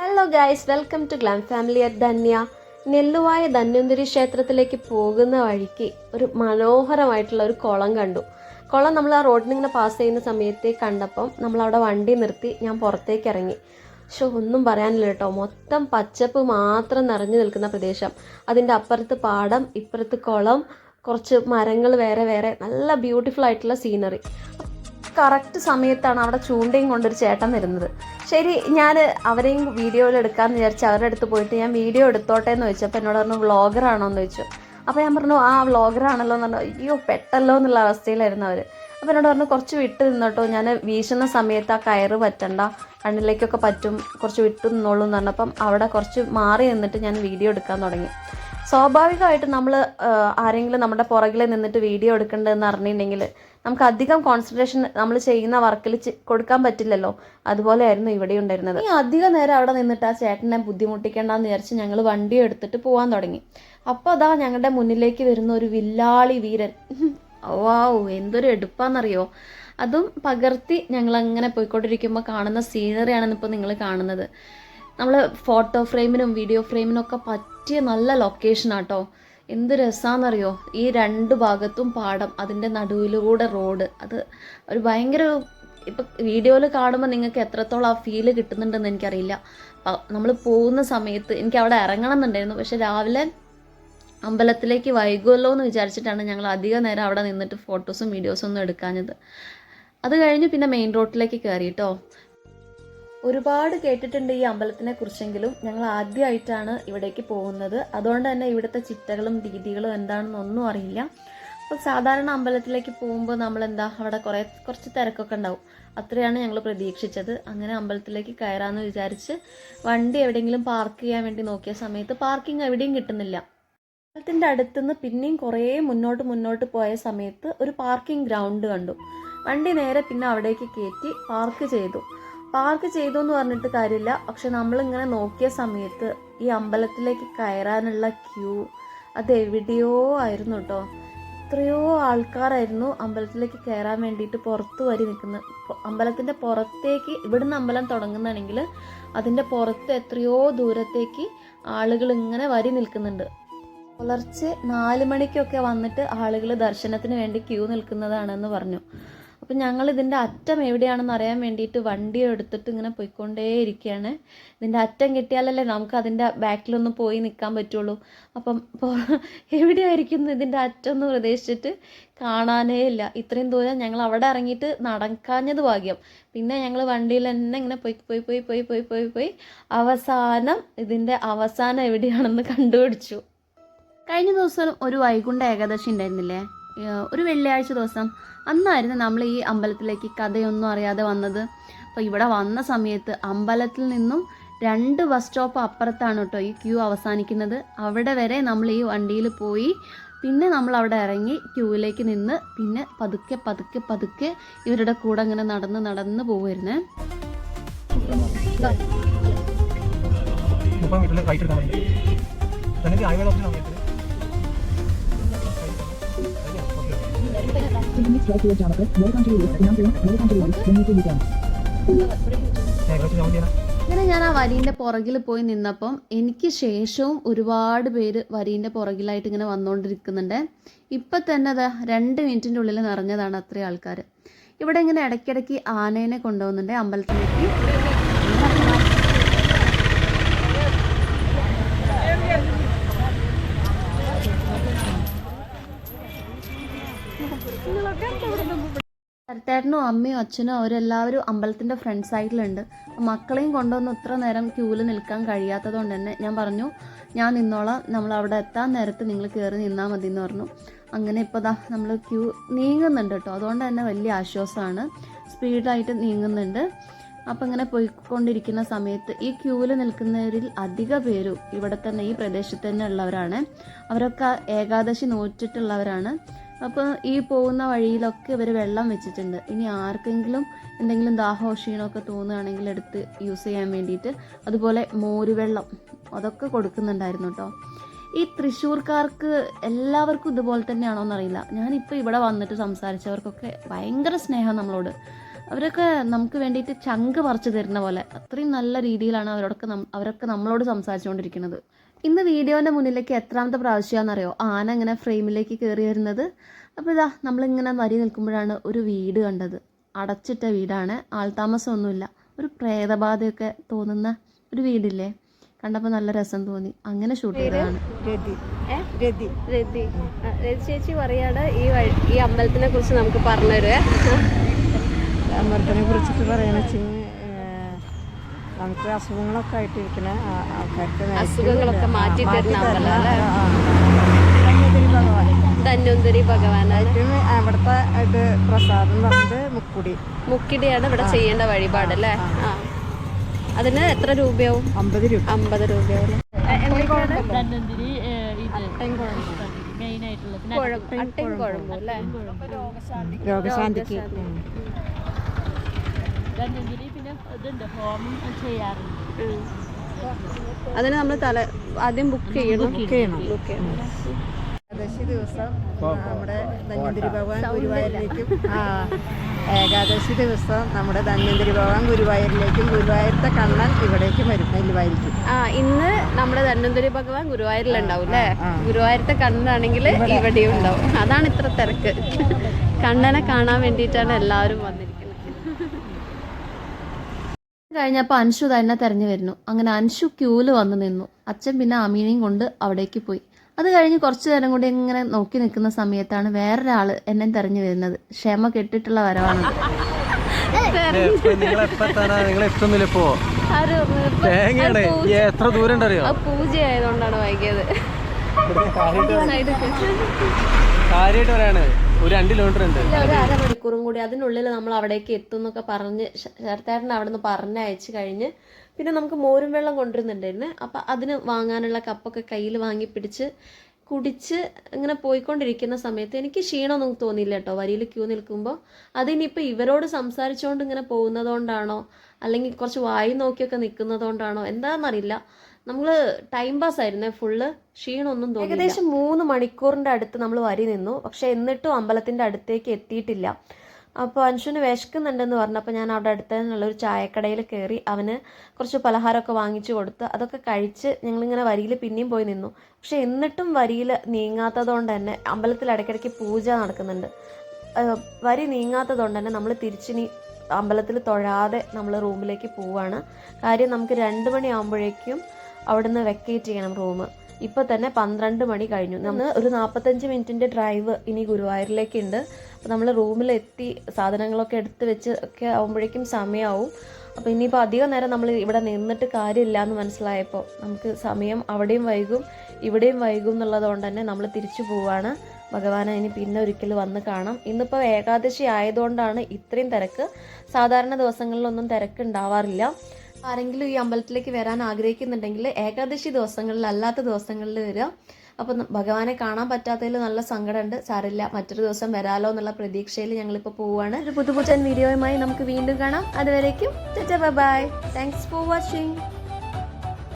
Hello guys welcome to glam family at Dhanya Nelluvaya Dhanwanthari ക്ഷേത്രത്തിലേക്ക് പോകുന്ന വഴിക്ക് ഒരു മനോഹരമായിട്ടുള്ള ഒരു കുളം കണ്ടു. കുളം നമ്മൾ ആ റോഡിൽ ഇങ്ങനെ പാസ് ചെയ്യുന്ന സമയത്ത് കണ്ടപ്പം നമ്മൾ അവിടെ വണ്ടി നിർത്തി ഞാൻ പുറത്തേക്ക് ഇറങ്ങി. പക്ഷെ ഒന്നും പറയാനില്ല കേട്ടോ. മൊത്തം പച്ചപ്പ് മാത്രം നിറഞ്ഞു നിൽക്കുന്ന പ്രദേശം. അതിന്റെ അപ്പുറത്ത് പാടം ഇപ്പുറത്ത് കുളം കുറച്ച് മരങ്ങൾ വേറെ വേറെ. നല്ല ബ്യൂട്ടിഫുൾ ആയിട്ടുള്ള സീനറി കറക്റ്റ് സമയത്താണ് അവിടെ ചൂണ്ടയും കൊണ്ടൊരു ചേട്ടൻ വരുന്നത്. ശരി ഞാൻ അവരെയും വീഡിയോയിൽ എടുക്കാമെന്ന് വിചാരിച്ച് അവരുടെ അടുത്ത് പോയിട്ട് ഞാൻ വീഡിയോ എടുത്തോട്ടെ എന്ന് ചോദിച്ചു. അപ്പോൾ എന്നോട് പറഞ്ഞു വ്ളോഗറാണോ എന്ന് ചോദിച്ചു. അപ്പോൾ ഞാൻ പറഞ്ഞു ആ വ്ളോഗറാണല്ലോ എന്ന് പറഞ്ഞു. അയ്യോ പെട്ടല്ലോ എന്നുള്ള അവസ്ഥയിലായിരുന്നു അവർ അപ്പോൾ എന്നോട് പറഞ്ഞു കുറച്ച് വിട്ട് നിന്നോട്ടോ. ഞാൻ വീശുന്ന സമയത്ത് ആ കയറ് പറ്റണ്ട. കണ്ണിലേക്കൊക്കെ പറ്റും. കുറച്ച് വിട്ട് നിന്നോളൂ എന്ന് പറഞ്ഞപ്പം അവിടെ കുറച്ച് മാറി നിന്നിട്ട് ഞാൻ വീഡിയോ എടുക്കാൻ തുടങ്ങി. സ്വാഭാവികമായിട്ട് നമ്മൾ ആരെങ്കിലും നമ്മുടെ പുറകിൽ നിന്നിട്ട് വീഡിയോ എടുക്കേണ്ടതെന്ന് അറിഞ്ഞിട്ടുണ്ടെങ്കിൽ നമുക്ക് അധികം കോൺസെൻട്രേഷൻ നമ്മൾ ചെയ്യുന്ന വർക്കിൽ കൊടുക്കാൻ പറ്റില്ലല്ലോ. അതുപോലെയായിരുന്നു ഇവിടെ ഉണ്ടായിരുന്നത്. ഈ അധിക നേരം അവിടെ നിന്നിട്ട് ആ ചേട്ടനെ ബുദ്ധിമുട്ടിക്കേണ്ടെന്ന് വിചാരിച്ച് ഞങ്ങൾ വണ്ടി എടുത്തിട്ട് പോകാൻ തുടങ്ങി. അപ്പോൾ അതാ ഞങ്ങളുടെ മുന്നിലേക്ക് വരുന്ന ഒരു വില്ലാളി വീരൻ. വാവ് എന്തൊരു എടുപ്പാന്നറിയോ? അതും പകർത്തി ഞങ്ങൾ അങ്ങനെ പോയിക്കൊണ്ടിരിക്കുമ്പോൾ കാണുന്ന സീനറിയാണെന്ന് ഇപ്പോൾ നിങ്ങൾ കാണുന്നത്. നമ്മൾ ഫോട്ടോ ഫ്രെയിമിനും വീഡിയോ ഫ്രെയിമിനും ഒക്കെ പറ്റിയ നല്ല ലൊക്കേഷൻ ലൊക്കേഷനാട്ടോ എന്ത് രസമാണെന്നറിയോ ഈ രണ്ട് ഭാഗത്തും പാടം അതിന്റെ നടുവിലൂടെ റോഡ്. അത് ഒരു ഭയങ്കര ഇപ്പം വീഡിയോയിൽ കാണുമ്പോൾ നിങ്ങൾക്ക് എത്രത്തോളം ആ ഫീൽ കിട്ടുന്നുണ്ടെന്ന് എനിക്കറിയില്ല. നമ്മൾ പോകുന്ന സമയത്ത് എനിക്ക് അവിടെ ഇറങ്ങണം എന്നുണ്ടായിരുന്നു പക്ഷെ രാവിലെ അമ്പലത്തിലേക്ക് വൈകുമല്ലോ എന്ന് വിചാരിച്ചിട്ടാണ് ഞങ്ങൾ അധിക നേരം അവിടെ നിന്നിട്ട് ഫോട്ടോസും വീഡിയോസും ഒന്നും എടുക്കാഞ്ഞത്. അത് കഴിഞ്ഞ് പിന്നെ മെയിൻ റോഡിലേക്ക് കയറി കേട്ടോ ഒരുപാട് കേട്ടിട്ടുണ്ട് ഈ അമ്പലത്തിനെ കുറിച്ചെങ്കിലും ഞങ്ങൾ ആദ്യമായിട്ടാണ് ഇവിടേക്ക് പോകുന്നത്. അതുകൊണ്ട് തന്നെ ഇവിടുത്തെ ചിട്ടകളും രീതികളും എന്താണെന്നൊന്നും അറിയില്ല. അപ്പോൾ സാധാരണ അമ്പലത്തിലേക്ക് പോകുമ്പോൾ നമ്മൾ എന്താ അവിടെ കുറേ കുറച്ച് തിരക്കൊക്കെ ഉണ്ടാവും. അത്രയാണ് ഞങ്ങൾ പ്രതീക്ഷിച്ചത്. അങ്ങനെ അമ്പലത്തിലേക്ക് കയറാമെന്ന് വിചാരിച്ച് വണ്ടി എവിടെയെങ്കിലും പാർക്ക് ചെയ്യാൻ വേണ്ടി നോക്കിയ സമയത്ത് പാർക്കിംഗ് എവിടെയും കിട്ടുന്നില്ല. അമ്പലത്തിന്റെ അടുത്തുനിന്ന് പിന്നെയും കുറേ മുന്നോട്ട് മുന്നോട്ട് പോയ സമയത്ത് ഒരു പാർക്കിംഗ് ഗ്രൗണ്ട് കണ്ടു. വണ്ടി നേരെ പിന്നെ അവിടേക്ക് കയറ്റി പാർക്ക് ചെയ്തു. പാർക്ക് ചെയ്തു എന്ന് പറഞ്ഞിട്ട് കാര്യമില്ല. പക്ഷെ നമ്മളിങ്ങനെ നോക്കിയ സമയത്ത് ഈ അമ്പലത്തിലേക്ക് കയറാനുള്ള ക്യൂ അത് എവിടെയോ ആയിരുന്നു കേട്ടോ എത്രയോ ആൾക്കാരായിരുന്നു അമ്പലത്തിലേക്ക് കയറാൻ വേണ്ടിയിട്ട് പുറത്ത് വരി നിൽക്കുന്നത്. അമ്പലത്തിന്റെ പുറത്തേക്ക് ഇവിടുന്ന് അമ്പലം തുടങ്ങുന്നതാണെങ്കിൽ അതിന്റെ പുറത്ത് എത്രയോ ദൂരത്തേക്ക് ആളുകൾ ഇങ്ങനെ വരി നിൽക്കുന്നുണ്ട്. പുലർച്ചെ നാല് മണിക്കൊക്കെ വന്നിട്ട് ആളുകൾ ദർശനത്തിന് വേണ്ടി ക്യൂ നിൽക്കുന്നതാണെന്ന് പറഞ്ഞു. അപ്പം ഞങ്ങൾ ഇതിന്റെ അറ്റം എവിടെയാണെന്ന് അറിയാൻ വേണ്ടിയിട്ട് വണ്ടി എടുത്തിട്ട് ഇങ്ങനെ പോയിക്കൊണ്ടേയിരിക്കുകയാണ് ഇതിന്റെ അറ്റം കിട്ടിയാലല്ലേ നമുക്ക് അതിന്റെ ബാക്കിലൊന്ന് പോയി നിൽക്കാൻ പറ്റുള്ളൂ. അപ്പം എവിടെയായിരിക്കും ഇതിന്റെ അറ്റം എന്ന് പ്രതീക്ഷിച്ചിട്ട് കാണാനേ ഇല്ല. ഇത്രയും ദൂരം ഞങ്ങൾ അവിടെ ഇറങ്ങിയിട്ട് നടക്കാഞ്ഞത് ഭാഗ്യം. പിന്നെ ഞങ്ങൾ വണ്ടിയിൽ തന്നെ ഇങ്ങനെ പോയി പോയി പോയി പോയി പോയി പോയി പോയി അവസാനം ഇതിന്റെ അവസാനം എവിടെയാണെന്ന് കണ്ടുപിടിച്ചു. കഴിഞ്ഞ ദിവസം ഒരു വൈകുണ്ഠ ഏകാദശി ഉണ്ടായിരുന്നില്ലേ? ഒരു വെള്ളിയാഴ്ച ദിവസം. അന്നായിരുന്നു നമ്മൾ ഈ അമ്പലത്തിലേക്ക് കഥയൊന്നും അറിയാതെ വന്നത്. അപ്പോൾ ഇവിടെ വന്ന സമയത്ത് അമ്പലത്തിൽ നിന്നും രണ്ട് ബസ് സ്റ്റോപ്പ് അപ്പുറത്താണ് കേട്ടോ ഈ ക്യൂ അവസാനിക്കുന്നത്. അവിടെ വരെ നമ്മൾ ഈ വണ്ടിയിൽ പോയി. പിന്നെ നമ്മൾ അവിടെ ഇറങ്ങി ക്യൂവിലേക്ക് നിന്ന് പിന്നെ പതുക്കെ പതുക്കെ പതുക്കെ ഇവരുടെ കൂടെ അങ്ങനെ നടന്ന് നടന്ന് പോകുമായിരുന്നേ മുപ്പത് മീറ്ററിൽ റൈറ്റ് എടുക്കാൻ വേണ്ടി എന്നിട്ട് ഹൈവേ ഓപ്ഷൻ സമയത്ത് അങ്ങനെ ഞാൻ ആ വരീന്റെ പുറകിൽ പോയി നിന്നപ്പം എനിക്ക് ശേഷവും ഒരുപാട് പേര് വരീന്റെ പുറകിലായിട്ട് ഇങ്ങനെ വന്നുകൊണ്ടിരിക്കുന്നുണ്ട് ഇപ്പം തന്നെ അതാ രണ്ട് മിനിറ്റിന്റെ ഉള്ളിൽ നിറഞ്ഞതാണ് അത്രയും ആൾക്കാർ ഇവിടെ ഇങ്ങനെ ഇടയ്ക്കിടയ്ക്ക് ആനേനെ കൊണ്ടുപോകുന്നുണ്ട് അമ്പലത്തിലേക്ക്. ഭർത്താട്ടനും അമ്മയും അച്ഛനും അവരെല്ലാവരും അമ്പലത്തിന്റെ ഫ്രണ്ട് സൈഡിലുണ്ട് മക്കളെയും കൊണ്ടുവന്ന് ഇത്ര നേരം ക്യൂവിൽ നിൽക്കാൻ കഴിയാത്തത് കൊണ്ട് തന്നെ ഞാൻ പറഞ്ഞു ഞാൻ നിന്നോളാം. നമ്മൾ അവിടെ എത്താൻ നേരത്ത് നിങ്ങൾ കയറി നിന്നാൽ മതി എന്ന് പറഞ്ഞു. അങ്ങനെ ഇപ്പോൾ ദാ നമ്മൾ ക്യൂ നീങ്ങുന്നുണ്ട് കേട്ടോ. അതുകൊണ്ട് തന്നെ വലിയ ആശ്വാസമാണ്. സ്പീഡായിട്ട് നീങ്ങുന്നുണ്ട്. അപ്പം ഇങ്ങനെ പോയിക്കൊണ്ടിരിക്കുന്ന സമയത്ത് ഈ ക്യൂവിൽ നിൽക്കുന്നവരിൽ അധിക പേരും ഇവിടെ തന്നെ ഈ പ്രദേശത്ത് തന്നെ ഉള്ളവരാണ്. അവരൊക്കെ ഏകാദശി നോറ്റിട്ടുള്ളവരാണ്. അപ്പോൾ ഈ പോകുന്ന വഴിയിലൊക്കെ ഇവർ വെള്ളം വെച്ചിട്ടുണ്ട്. ഇനി ആർക്കെങ്കിലും എന്തെങ്കിലും ദാഹമോ ക്ഷീണമൊക്കെ തോന്നുകയാണെങ്കിൽ എടുത്ത് യൂസ് ചെയ്യാൻ വേണ്ടിയിട്ട് അതുപോലെ മോരുവെള്ളം അതൊക്കെ കൊടുക്കുന്നുണ്ടായിരുന്നു കേട്ടോ. ഈ തൃശ്ശൂർക്കാർക്ക് എല്ലാവർക്കും ഇതുപോലെ തന്നെയാണോ എന്നറിയില്ല. ഞാനിപ്പോൾ ഇവിടെ വന്നിട്ട് സംസാരിച്ചവർക്കൊക്കെ ഭയങ്കര സ്നേഹം നമ്മളോട്. അവരൊക്കെ നമുക്ക് വേണ്ടിയിട്ട് ചങ്ക് പറിച്ചു തരുന്ന പോലെ. അത്രയും നല്ല രീതിയിലാണ് അവരോടൊക്കെ അവരൊക്കെ നമ്മളോട് സംസാരിച്ചുകൊണ്ടിരിക്കുന്നത്. ഇന്ന് വീഡിയോന്റെ മുന്നിലേക്ക് എത്രാമത്തെ പ്രാവശ്യമാണെന്നറിയോ? ആന ഇങ്ങനെ ഫ്രെയിമിലേക്ക് കയറി വരുന്നത്. അപ്പോൾ ഇതാ നമ്മളിങ്ങനെ വരി നിൽക്കുമ്പോഴാണ് ഒരു വീട് കണ്ടത്. അടച്ചിട്ട വീടാണ്. ആൾതാമസമൊന്നുമില്ല. ഒരു പ്രേതബാധയൊക്കെ തോന്നുന്ന ഒരു വീടില്ലേ? കണ്ടപ്പോൾ നല്ല രസം തോന്നി. അങ്ങനെ ഷൂട്ട് ചെയ്തതാണ്. രതി? രതി. ചേച്ചി പറയാണ് ഈ വഴി ഈ അമ്പലത്തിനെ കുറിച്ച് നമുക്ക് പറഞ്ഞുതരുവേ. അമ്പലത്തിനെ കുറിച്ചിട്ട് പറയണ നമുക്ക് അസുഖങ്ങളൊക്കെ ആയിട്ടിരിക്കുന്ന ആ- ആൾക്കാർക്ക് അസുഖങ്ങളൊക്കെ മാറ്റി. ധന്വന്തരി ഭഗവാനാണ്. അവിടുത്തെ ഇത് പ്രസാദം പറഞ്ഞത് മുക്കുടി. മുക്കിടിയാണ് ഇവിടെ ചെയ്യേണ്ട വഴിപാട് അല്ലേ? ആ അതിന് എത്ര രൂപയാവും? അമ്പത് രൂപ. അമ്പത് രൂപയാവും. ധന്വന്തിരി ഇത് അല്ലേ? രോഗശാന്തിക്ക്. ഉം. ധന്വന്തിരി പിന്നെ ഇതുണ്ട് ഹോമം ചെയ്യാറുണ്ട് അതിന് നമ്മൾ തല ആദ്യം ബുക്ക് ചെയ്യണം. ബുക്ക് ചെയ്യണം. ബുക്ക് ചെയ്യണം. ഏകാദശി ദിവസം നമ്മുടെ ധന്വന്തിരി ഭഗവാൻ ഗുരുവായൂരിലേക്കും ആ ഏകാദശി ദിവസം നമ്മുടെ ധന്വന്തിരി ഭഗവാൻ ഗുരുവായൂരിലേക്കും ഗുരുവായൂരത്തെ കണ്ണൻ ഇവിടേക്കും വരും നെല്ലുവായിരിക്കും. ആ ഇന്ന് നമ്മുടെ ധന്വന്തിരി ഭഗവാൻ ഗുരുവായൂരിലുണ്ടാവും അല്ലേ? ഗുരുവായൂരത്തെ കണ്ണനാണെങ്കിൽ ഇവിടെയും ഉണ്ടാവും. അതാണ് ഇത്ര തിരക്ക്. കണ്ണനെ കാണാൻ വേണ്ടിയിട്ടാണ് എല്ലാവരും വന്നിരിക്കുന്നത്. കഴിഞ്ഞപ്പോൾ അൻഷു തന്നെ തെരഞ്ഞു വരുന്നു. അങ്ങനെ അൻഷു ക്യൂൽ വന്നു നിന്നു. അച്ഛൻ പിന്നെ അമീനയും കൊണ്ട് അവിടേക്ക് പോയി. അത് കഴിഞ്ഞ് കുറച്ച് നേരം കൂടി ഇങ്ങനെ നോക്കി നിൽക്കുന്ന സമയത്താണ് വേറൊരാൾ എന്നെ തെരഞ്ഞു വരുന്നത്. ക്ഷമ കെട്ടിട്ടുള്ള വരവാണ്. എത്ര ദൂരം ഉണ്ടറിയോ ആ പൂജ ആയതുകൊണ്ടാണ് വൈകിയത് കാര്യമായിട്ട് പറയാണ്. ഒരു രണ്ട് കിലോമീറ്റർ ഉണ്ട്. ഒരു അരമണിക്കൂറും കൂടി. അതിനുള്ളിൽ നമ്മൾ അവിടേക്ക് എത്തും എന്നൊക്കെ പറഞ്ഞ് ശരത്തേട്ടൻ അവിടെ നിന്ന് പറഞ്ഞയച്ച് കഴിഞ്ഞ് പിന്നെ നമുക്ക് മോരും വെള്ളം കൊണ്ടുവരുന്നുണ്ടായിരുന്നു. അപ്പം അതിന് വാങ്ങാനുള്ള കപ്പൊക്കെ കയ്യിൽ വാങ്ങി പിടിച്ച് കുടിച്ച് ഇങ്ങനെ പോയിക്കൊണ്ടിരിക്കുന്ന സമയത്ത് എനിക്ക് ക്ഷീണമൊന്നും തോന്നിയില്ല കേട്ടോ. വരിയിൽ ക്യൂ നിൽക്കുമ്പോൾ അതിനിപ്പോൾ ഇവരോട് സംസാരിച്ചുകൊണ്ട് ഇങ്ങനെ പോകുന്നതുകൊണ്ടാണോ? അല്ലെങ്കിൽ കുറച്ച് വായി നോക്കിയൊക്കെ നിൽക്കുന്നതുകൊണ്ടാണോ? എന്താണെന്നറിയില്ല നമ്മൾ ടൈം പാസ് ആയിരുന്നേ ഫുള്ള് ക്ഷീണമൊന്നും തോന്നി ഏകദേശം മൂന്ന് മണിക്കൂറിന്റെ അടുത്ത് നമ്മൾ വരി നിന്നു. പക്ഷെ എന്നിട്ടും അമ്പലത്തിന്റെ അടുത്തേക്ക് എത്തിയിട്ടില്ല. അപ്പോൾ അൻഷുന് വിശക്കുന്നുണ്ടെന്ന് പറഞ്ഞപ്പോൾ ഞാൻ അവിടെ അടുത്ത് തന്നെയുള്ള ഒരു ചായക്കടയിൽ കയറി അവന് കുറച്ച് പലഹാരമൊക്കെ വാങ്ങിച്ചു കൊടുത്ത് അതൊക്കെ കഴിച്ച് ഞങ്ങളിങ്ങനെ വരിയിൽ പിന്നെയും പോയി നിന്നു. പക്ഷെ എന്നിട്ടും വരിയിൽ നീങ്ങാത്തതുകൊണ്ട് തന്നെ അമ്പലത്തിൽ ഇടയ്ക്കിടയ്ക്ക് പൂജ നടക്കുന്നുണ്ട്. വരി നീങ്ങാത്തതുകൊണ്ട് തന്നെ നമ്മൾ തിരിച്ചിനി അമ്പലത്തിൽ തൊഴാതെ നമ്മൾ റൂമിലേക്ക് പോവാണ്. കാര്യം നമുക്ക് രണ്ട് മണിയാകുമ്പോഴേക്കും അവിടുന്ന് വെക്കേറ്റ് ചെയ്യണം റൂം ഇപ്പോൾ തന്നെ പന്ത്രണ്ട് മണി കഴിഞ്ഞു. നമ്മൾ ഒരു നാൽപ്പത്തഞ്ച് മിനിറ്റിന്റെ ഡ്രൈവ് ഇനി ഗുരുവായൂരിലേക്ക് ഉണ്ട് അപ്പോൾ നമ്മൾ റൂമിലെത്തി സാധനങ്ങളൊക്കെ എടുത്ത് വെച്ച് ഒക്കെ ആകുമ്പോഴേക്കും സമയമാവും അപ്പോൾ ഇനിയിപ്പോൾ അധികം നേരം നമ്മൾ ഇവിടെ നിന്നിട്ട് കാര്യമില്ല എന്ന് മനസ്സിലായപ്പോൾ നമുക്ക് സമയം അവിടെയും വൈകും ഇവിടെയും വൈകും എന്നുള്ളതുകൊണ്ട് തന്നെ നമ്മൾ തിരിച്ചു പോവാണ്. ഭഗവാനെ ഇനി പിന്നെ ഒരിക്കൽ വന്ന് കാണാം. ഇന്നിപ്പോൾ ഏകാദശി ആയതുകൊണ്ടാണ് ഇത്രയും തിരക്ക്. സാധാരണ ദിവസങ്ങളിലൊന്നും തിരക്ക് ഉണ്ടാവാറില്ല ആരെങ്കിലും ഈ അമ്പലത്തിലേക്ക് വരാൻ ആഗ്രഹിക്കുന്നുണ്ടെങ്കിൽ ഏകാദശി ദിവസങ്ങളിൽ അല്ലാത്ത ദിവസങ്ങളിൽ വരിക. അപ്പം ഭഗവാനെ കാണാൻ പറ്റാത്തതിൽ നല്ല സങ്കടമുണ്ട്. സാരില്ല മറ്റൊരു ദിവസം വരാലോ എന്നുള്ള പ്രതീക്ഷയിൽ ഞങ്ങളിപ്പോൾ പോവുകയാണ് ഒരു പുതുപുത്തൻ വീഡിയോയുമായി നമുക്ക് വീണ്ടും കാണാം. അതുവരേക്കും ബൈ താങ്ക്സ് ഫോർ വാച്ചിങ്